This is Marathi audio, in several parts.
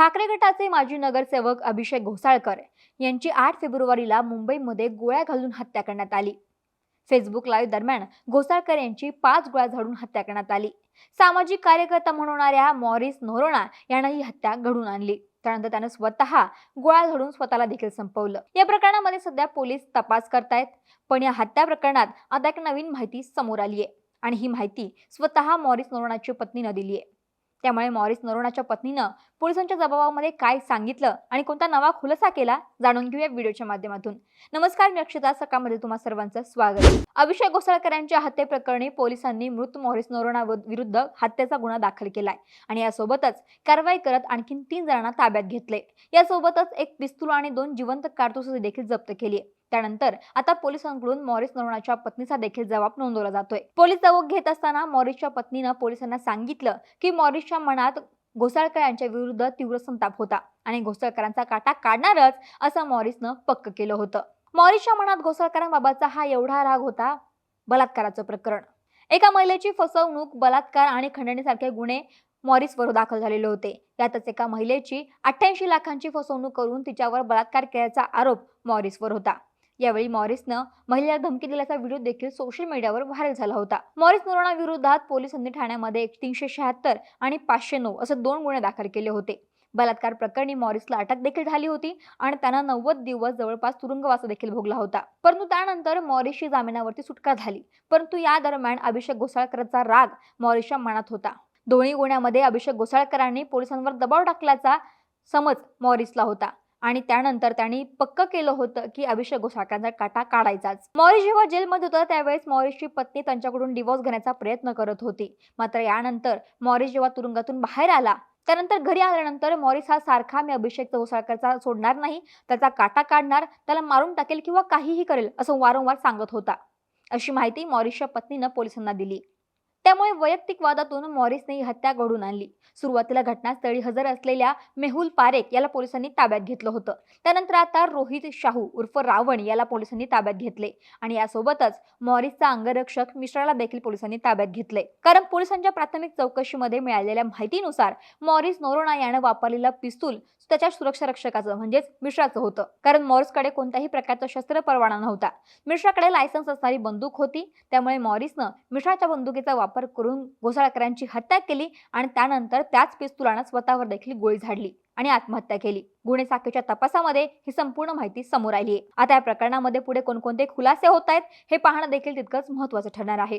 ठाकरे गटाचे माजी नगरसेवक अभिषेक घोसाळकर यांची आठ फेब्रुवारीला मुंबईमध्ये गोळ्या घालून हत्या करण्यात आली. फेसबुक लाईव्ह दरम्यान घोसाळकर यांची पाच गोळ्या झाडून हत्या करण्यात आली. सामाजिक कार्यकर्ता म्हणणाऱ्या मॉरिस नोरोना यानं ही हत्या घडून आणली. त्यानंतर त्यानं स्वतः गोळ्या झाडून स्वतःला देखील संपवलं. या प्रकरणामध्ये सध्या पोलीस तपास करतायत पण या हत्या प्रकरणात आता एक नवीन माहिती समोर आली आहे आणि ही माहिती स्वतः मॉरिस नोरोनाची पत्नीनं दिली आहे त्यामुळे मॉरिस नरोणाच्या पत्नीनं पोलिसांच्या जबाबामध्ये काय सांगितलं आणि कोणता नवा खुलासा केला जाणून घेऊया व्हिडिओच्या माध्यमातून. नमस्कार मी अक्षता. सकाळमध्ये तुम्हा सर्वांचं स्वागत. अभिषेक घोसाळकर यांच्या हत्येप्रकरणी पोलिसांनी मृत मॉरिस नोरोना विरुद्ध हत्येचा गुन्हा दाखल केलाय आणि यासोबतच कारवाई करत आणखीन तीन जणांना ताब्यात घेतले. यासोबतच एक पिस्तूल आणि दोन जिवंत कारतूस देखील जप्त केली आहे. त्यानंतर आता पोलिसांकडून मॉरिस नरोणाच्या पत्नीचा देखील जबाब नोंदवला जातोय. पोलीस जबाब घेत असताना मॉरिसच्या पत्नीनं पोलिसांना सांगितलं की मॉरिसच्या मनात घोसाळकर यांच्या विरुद्ध तीव्र संताप होता आणि घोसाळकरांचा काटा काढणारच असं मॉरिसनं पक्क केलं होतं. मॉरिसच्या मनात घोसाळकरांबाबतचा हा एवढा राग होता बलात्काराचं प्रकरण. एका महिलेची फसवणूक बलात्कार आणि खंडणीसारखे गुन्हे मॉरिसवर दाखल झालेले होते. यातच एका महिलेची अठ्ठ्याऐंशी लाखांची फसवणूक करून तिच्यावर बलात्कार केल्याचा आरोप मॉरिसवर होता. यावेळी मॉरिसनं महिलेला धमकी दिल्याचा व्हिडिओ देखील सोशल मीडियावर व्हायरल झाला होता. मॉरिस नोरोना विरोधात पोलिसांनी ठाण्यामध्ये एक तीनशे शहात्तर आणि पाचशे नऊ असे दोन गुन्हे दाखल केले होते. बलात्कार प्रकरणी मॉरिसला अटक देखील झाली होती आणि त्यांना नव्वद दिवस जवळपास तुरुंगवास देखील भोगला होता. परंतु त्यानंतर मॉरिसची जामिनावरती सुटका झाली. परंतु या दरम्यान अभिषेक घोसाळकरचा राग मॉरिसच्या मनात होता. दोन्ही गुन्ह्यामध्ये अभिषेक घोसाळकरांनी पोलिसांवर दबाव टाकल्याचा समज मॉरिसला होता. आणि त्यानंतर त्यांनी पक्क केलं होतं की अभिषेक घोसाळकरांचा काटा काढायचाच. मॉरिश जेव्हा जेलमध्ये होता त्यावेळेस मॉरिशची पत्नी त्यांच्याकडून डिवोर्स घेण्याचा प्रयत्न करत होती. मात्र यानंतर मॉरिश जेव्हा तुरुंगातून बाहेर आला त्यानंतर घरी आल्यानंतर मॉरिस हा सारखा मी अभिषेक घोसाळकरचा सोडणार नाही त्याचा काटा काढणार त्याला मारून टाकेल किंवा काहीही करेल असं वारंवार सांगत होता. अशी माहिती मॉरिसच्या पत्नीनं पोलिसांना दिली. त्यामुळे वैयक्तिक वादातून मॉरिसने ही हत्या घडून आणली. सुरुवातीला घटनास्थळी हजर असलेल्या मेहुल पारेख याला पोलिसांनी ताब्यात घेतलं होतं. त्यानंतर आता रोहित शाहू उर्फ रावण याला पोलिसांनी ताब्यात घेतले आणि यासोबतच मॉरिसचा अंगरक्षक मिश्राला देखील पोलिसांनी ताब्यात घेतले. कारण पोलिसांच्या प्राथमिक चौकशीमध्ये मिळालेल्या माहितीनुसार मॉरिस नोरोना यानं वापरलेलं पिस्तूल त्याच्या सुरक्षा रक्षकाचं म्हणजेच मिश्राचं होतं. कारण मॉरिसकडे कोणत्याही प्रकारचा शस्त्र परवाना नव्हता. मिश्राकडे लायसन्स असणारी बंदूक होती. त्यामुळे मॉरिसनं मिश्राच्या बंदुकीचा वापर करून घोसाळकरांची हत्या केली आणि त्यानंतर त्याच पिस्तुलानं स्वतःवर देखील गोळी झाडली आणि आत्महत्या केली. गुन्हे शाखेच्या तपासामध्ये ही संपूर्ण माहिती समोर आली आहे. आता या प्रकरणामध्ये पुढे कोणकोणते खुलासे होत आहेत हे पाहणं देखील तितकंच महत्वाचं ठरणार आहे.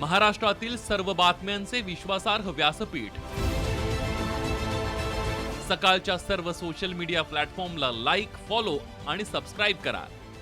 महाराष्ट्रातील सर्व बातम्यांचे विश्वासार्ह व्यासपीठ. सकाळच्या सर्व सोशल मीडिया प्लॅटफॉर्मला लाईक फॉलो आणि सबस्क्राईब करा.